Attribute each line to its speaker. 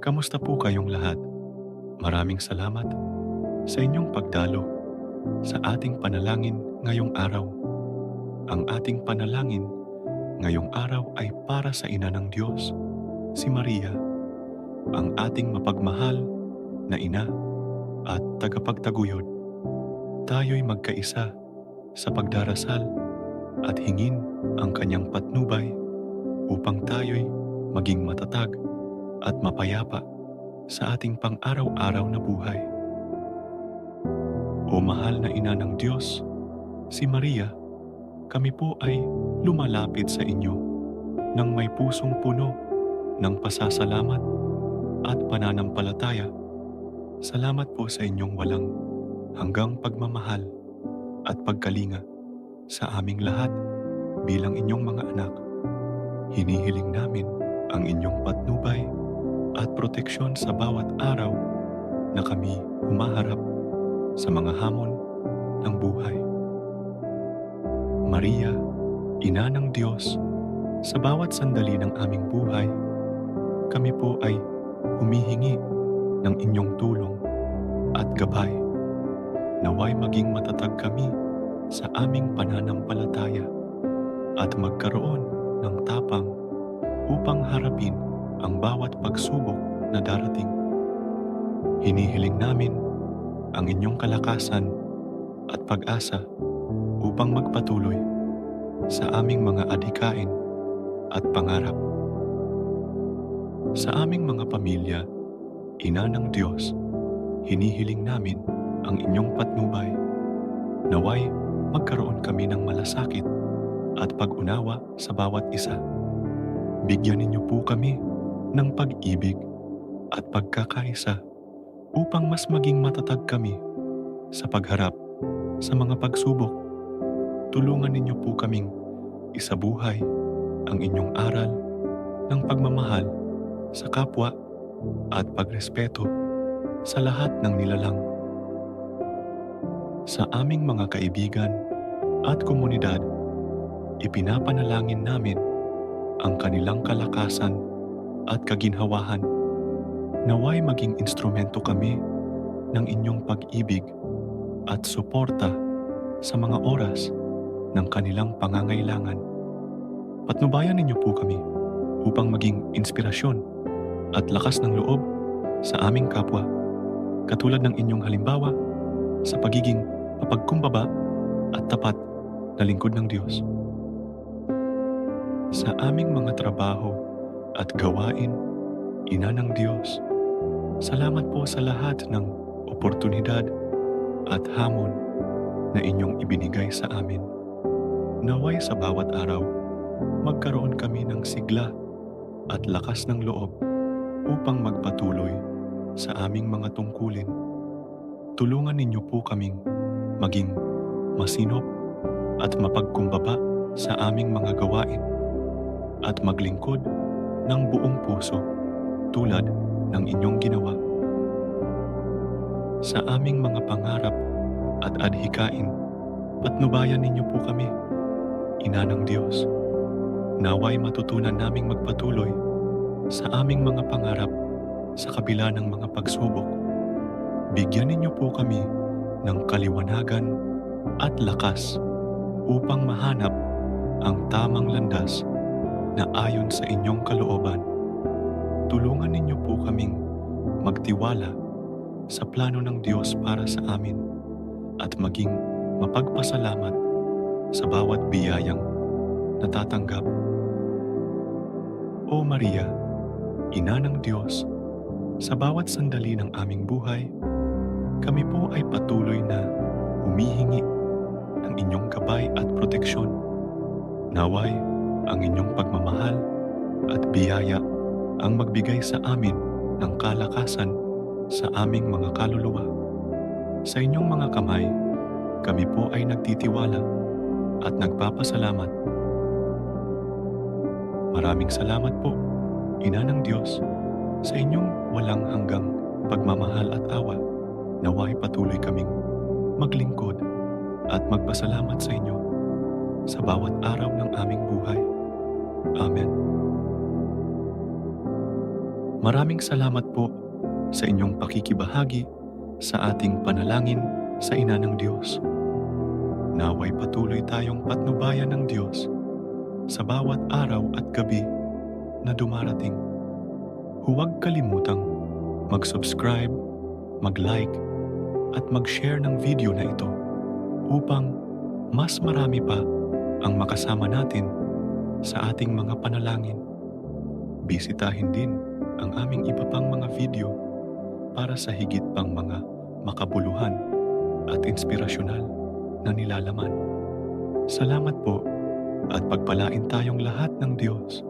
Speaker 1: Kamusta po kayong lahat? Maraming salamat sa inyong pagdalo sa ating panalangin ngayong araw. Ang ating panalangin ngayong araw ay para sa ina ng Diyos, si Maria, ang ating mapagmahal na ina at tagapagtaguyod. Tayo'y magkaisa sa pagdarasal at hingin ang kanyang patnubay upang tayo'y maging matatag at mapayapa sa ating pang-araw-araw na buhay. O mahal na ina ng Diyos, si Maria, kami po ay lumalapit sa inyo ng may pusong puno ng pasasalamat at pananampalataya. Salamat po sa inyong walang hanggang pagmamahal at pagkalinga sa aming lahat bilang inyong mga anak. Hinihiling namin ang inyong patnubay at proteksyon sa bawat araw na kami humaharap sa mga hamon ng buhay. Maria, Ina ng Diyos, sa bawat sandali ng aming buhay, kami po ay humihingi ng inyong tulong at gabay. Naway maging matatag kami sa aming pananampalataya at magkaroon ng tapang upang harapin ang bawat pagsubok na darating. Hinihiling namin ang inyong kalakasan at pag-asa upang magpatuloy sa aming mga adhikain at pangarap. Sa aming mga pamilya, Ina ng Diyos, hinihiling namin ang inyong patnubay. Naway magkaroon kami ng malasakit at pag-unawa sa bawat isa. Bigyan ninyo po kami ng pag-ibig at pagkakaisa upang mas maging matatag kami sa pagharap sa mga pagsubok. Tulungan ninyo po kaming isabuhay ang inyong aral ng pagmamahal sa kapwa at pagrespeto sa lahat ng nilalang. Sa aming mga kaibigan at komunidad, ipinapanalangin namin ang kanilang kalakasan at kaginhawahan. Naway maging instrumento kami ng inyong pag-ibig at suporta sa mga oras ng kanilang pangangailangan. Patnubayan ninyo po kami upang maging inspirasyon at lakas ng loob sa aming kapwa, katulad ng inyong halimbawa sa pagiging mapagkumbaba at tapat na lingkod ng Diyos. Sa aming mga trabaho at gawain, Ina ng Diyos, salamat po sa lahat ng oportunidad at hamon na inyong ibinigay sa amin. Naway sa bawat araw, magkaroon kami ng sigla at lakas ng loob upang magpatuloy sa aming mga tungkulin. Tulungan ninyo po kaming maging masinop at mapagkumbaba sa aming mga gawain at maglingkod ng buong puso tulad ng inyong ginawa. Sa aming mga pangarap at adhikain, patnubayan ninyo po kami, Ina ng Diyos. Naway matutunan naming magpatuloy sa aming mga pangarap sa kabila ng mga pagsubok. Bigyan ninyo po kami ng kaliwanagan at lakas upang mahanap ang tamang landas na ayon sa inyong kalooban. Tulungan ninyo po kaming magtiwala sa plano ng Diyos para sa amin at maging mapagpasalamat sa bawat biyayang natatanggap. O Maria, Ina ng Diyos, sa bawat sandali ng aming buhay, kami po ay patuloy na humihingi ng inyong gabay at proteksyon. Naway, ang inyong pagmamahal at biyaya ang magbigay sa amin ng kalakasan sa aming mga kaluluwa. Sa inyong mga kamay, kami po ay nagtitiwala at nagpapasalamat. Maraming salamat po, Ina ng Diyos, sa inyong walang hanggang pagmamahal at awa. Naway patuloy kaming maglingkod at magpasalamat sa inyo sa bawat araw ng aming Maraming salamat po sa inyong pakikibahagi sa ating panalangin sa Ina ng Diyos. Naway patuloy tayong patnubayan ng Diyos sa bawat araw at gabi na dumarating. Huwag kalimutang mag-subscribe, mag-like, at mag-share ng video na ito upang mas marami pa ang makasama natin sa ating mga panalangin. Bisitahin din ang aming iba pang mga video para sa higit pang mga makabuluhan at inspirasyonal na nilalaman. Salamat po at pagpalain tayong lahat ng Diyos